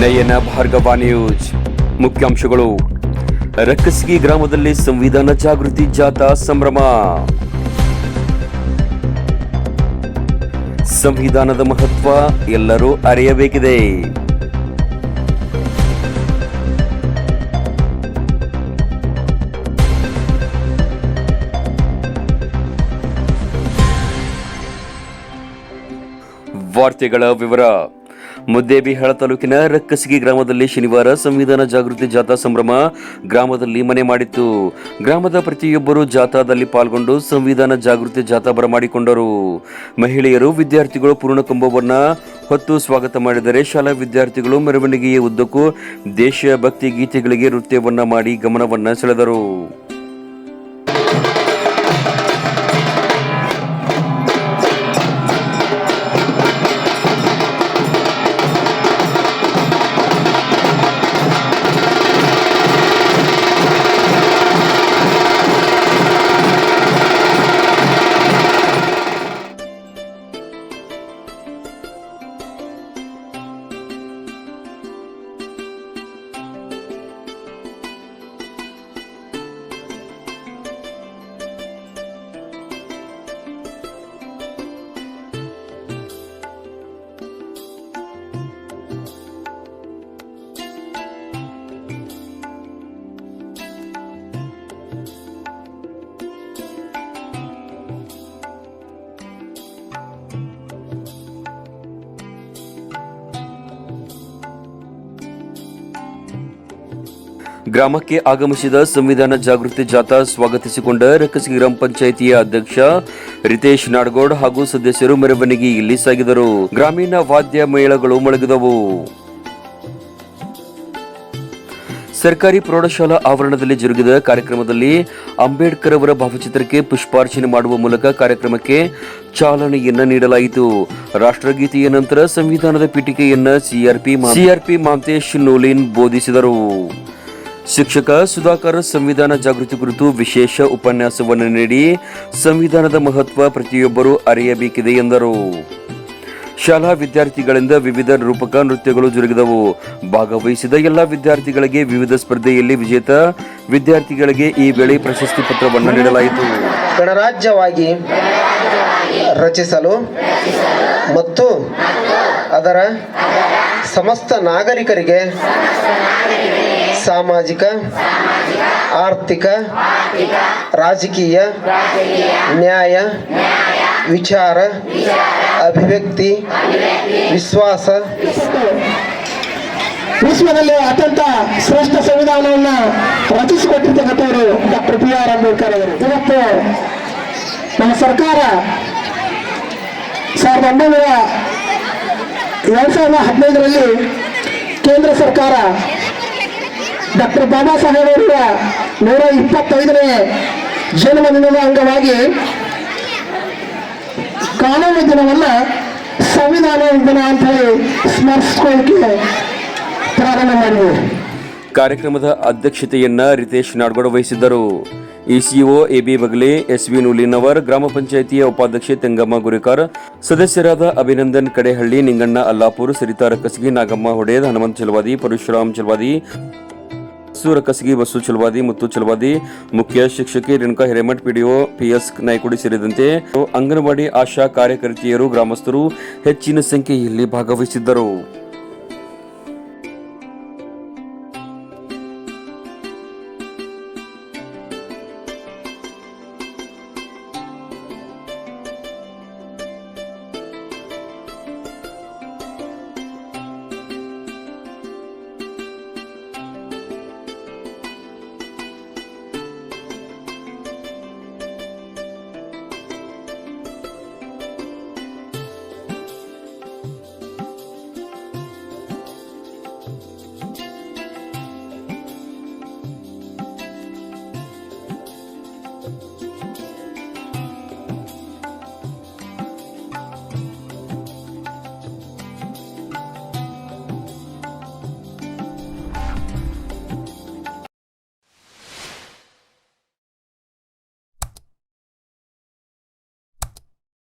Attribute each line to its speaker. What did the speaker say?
Speaker 1: ನಯನ Bhargava news ಮುಖ್ಯಾಂಶಗಳು. ರಕ್ಕಸ್ಗಿ ಗ್ರಾಮದಲ್ಲಿ ಸಂವಿಧಾನ ಜಾಗೃತಿ ಜಾಥಾ ಸಂಭ್ರಮ. ಸಂವಿಧಾನದ ಮಹತ್ವ ಎಲ್ಲರೂ ಅರಿಯಬೇಕಿದೆ. ವಾರ್ತೆಗಳ ವಿವರ. ಮುದ್ದೇಬಿಹಾಳ ತಾಲೂಕಿನ ರಕ್ಕಸಗಿ ಗ್ರಾಮದಲ್ಲಿ ಶನಿವಾರ ಸಂವಿಧಾನ ಜಾಗೃತಿ ಜಾಥಾ ಸಂಭ್ರಮ ಗ್ರಾಮದಲ್ಲಿ ಮನೆ ಮಾಡಿತ್ತು. ಗ್ರಾಮದ ಪ್ರತಿಯೊಬ್ಬರು ಜಾಥಾದಲ್ಲಿ ಪಾಲ್ಗೊಂಡು ಸಂವಿಧಾನ ಜಾಗೃತಿ ಜಾಥಾ ಬರಮಾಡಿಕೊಂಡರು ಮಹಿಳೆಯರು ವಿದ್ಯಾರ್ಥಿಗಳು ಪೂರ್ಣ ಕುಂಭವನ್ನ ಹೊತ್ತು ಸ್ವಾಗತ ಮಾಡಿದರೆ ಶಾಲಾ ವಿದ್ಯಾರ್ಥಿಗಳು ಮೆರವಣಿಗೆಯ ಉದ್ದಕ್ಕೂ ದೇಶ ಭಕ್ತಿ ಗೀತೆಗಳಿಗೆ ನೃತ್ಯವನ್ನ ಮಾಡಿ ಗಮನವನ್ನ ಸೆಳೆದರು. ಗ್ರಾಮಕ್ಕೆ ಆಗಮಿಸಿದ ಸಂವಿಧಾನ ಜಾಗೃತಿ ಜಾಥಾ ಸ್ವಾಗತಿಸಿಕೊಂಡ ರಕ್ಕಸಿ ಗ್ರಾಮ ಪಂಚಾಯಿತಿಯ ಅಧ್ಯಕ್ಷ ರಿತೇಶ್ ನಾಡಗೌಡ್ ಹಾಗೂ ಸದಸ್ಯರು ಮೆರವಣಿಗೆಯಲ್ಲಿ ಸಾಗಿದರು. ಗ್ರಾಮೀಣ ವಾದ್ಯ ಮೇಳಗಳು ಮೊಳಗಿದವು ಸರ್ಕಾರಿ ಪ್ರೌಢಶಾಲಾ ಆವರಣದಲ್ಲಿ ಜರುಗಿದ ಕಾರ್ಯಕ್ರಮದಲ್ಲಿ ಅಂಬೇಡ್ಕರ್ ಅವರ ಭಾವಚಿತ್ರಕ್ಕೆ ಪುಷ್ಪಾರ್ಚನೆ ಮಾಡುವ ಮೂಲಕ ಕಾರ್ಯಕ್ರಮಕ್ಕೆ ಚಾಲನೆಯನ್ನು ನೀಡಲಾಯಿತು. ರಾಷ್ಟ್ರಗೀತೆಯ ನಂತರ ಸಂವಿಧಾನದ ಪೀಠಿಕೆಯನ್ನ ಸಿಆರ್ಪಿ ಸಿಆರ್ಪಿ ಮಾಂತೇಶ್ ನೋಲಿನ್ ಬೋಧಿಸಿದರು. ಶಿಕ್ಷಕ ಸುಧಾಕರ್ ಸಂವಿಧಾನ ಜಾಗೃತಿ ಕುರಿತು ವಿಶೇಷ ಉಪನ್ಯಾಸವನ್ನು ನೀಡಿ ಸಂವಿಧಾನದ ಮಹತ್ವ ಪ್ರತಿಯೊಬ್ಬರೂ ಅರಿಯಬೇಕಿದೆ ಎಂದರು. ಶಾಲಾ ವಿದ್ಯಾರ್ಥಿಗಳಿಂದ ವಿವಿಧ ರೂಪಕ ನೃತ್ಯಗಳು ಜರುಗಿದವು. ಭಾಗವಹಿಸಿದ ಎಲ್ಲ ವಿದ್ಯಾರ್ಥಿಗಳಿಗೆ ವಿವಿಧ ಸ್ಪರ್ಧೆಯಲ್ಲಿ ವಿಜೇತ ವಿದ್ಯಾರ್ಥಿಗಳಿಗೆ ಈ ವೇಳೆ ಪ್ರಶಸ್ತಿ ಪತ್ರವನ್ನು ನೀಡಲಾಯಿತು.
Speaker 2: ಗಣರಾಜ್ಯವಾಗಿ ರಚಿಸಲು ಮತ್ತು ಅದರ ಸಮಸ್ತ ನಾಗರಿಕರಿಗೆ ಸಾಮಾಜಿಕ, ಆರ್ಥಿಕ, ರಾಜಕೀಯ, ನ್ಯಾಯ, ವಿಚಾರ, ಅಭಿವ್ಯಕ್ತಿ, ವಿಶ್ವಾಸ.
Speaker 3: ವಿಶ್ವದಲ್ಲಿ ಅತ್ಯಂತ ಶ್ರೇಷ್ಠ ಸಂವಿಧಾನವನ್ನ ರಚಿಸಿಕೊಟ್ಟಿರ್ತಕ್ಕಂಥವರು ಡಾಕ್ಟರ್ ಬಿ ಆರ್ ಅಂಬೇಡ್ಕರ್ ಅವರು. ಇವತ್ತು ನಮ್ಮ ಸರ್ಕಾರ ಸಾವಿರದ ಒಂಬೈನೂರ ಎರಡ್ ಸಾವಿರದ ಹದಿನೈದರಲ್ಲಿ ಕೇಂದ್ರ ಸರ್ಕಾರ ಡಾಕ್ಟರ್ ಬಾಬಾ ಸಾಹೇಬ್ ಅವರ ನೂರ ಇಪ್ಪತ್ತೈದನೇ ಜನ್ಮದಿನದ ಅಂಗವಾಗಿ ಕಾನೂನು ದಿನವನ್ನ ಸಂವಿಧಾನ ದಿನ ಅಂತ ಹೇಳಿ ಸ್ಮರಿಸ್ಕೊಳ್ಳಿಕ್ಕೆ ಪ್ರಾರಂಭ ಮಾಡಿದೆ
Speaker 1: ಕಾರ್ಯಕ್ರಮದ ಅಧ್ಯಕ್ಷತೆಯನ್ನ ರಿತೇಶ್ ನಾಡ್ಗೋಡ ವಹಿಸಿದ್ದರು. ECO AB Bagli S V Noolinavar ಗ್ರಾಮ ಪಂಚಾಯಿತಿಯ ಉಪಾಧ್ಯಕ್ಷೆ ತೆಂಗಮ್ಮ ಗುರಿಕಾರ್, ಸದಸ್ಯರಾದ ಅಭಿನಂದನ್ ಕಡೆಹಳ್ಳಿ, ನಿಂಗಣ್ಣ ಅಲ್ಲಾಪುರ್, ಸರಿತಾರ ಕಸಗಿ, ನಾಗಮ್ಮ ಹೊಡೆದ್ ಹನುಮಂತ್ ಚಲವಾದಿ, ಪರಶುರಾಮ್ ಚಲವಾದಿ ಸೂರ ಕಸಗಿ ಬಸ್ಸು ಚಲವಾದಿ, ಮತ್ತು ಚಲವಾದಿ, ಮುಖ್ಯ ಶಿಕ್ಷಕಿ ರೇಣುಕಾ ಹಿರೇಮಠ್, ಪಿಡಿಒ ಪಿಎಸ್ ನಾಯ್ಕುಡಿ ಸೇರಿದಂತೆ ಅಂಗನವಾಡಿ ಆಶಾ ಕಾರ್ಯಕರ್ತೆಯರು, ಗ್ರಾಮಸ್ಥರು ಹೆಚ್ಚಿನ ಸಂಖ್ಯೆಯಲ್ಲಿ ಭಾಗವಹಿಸಿದ್ದರು.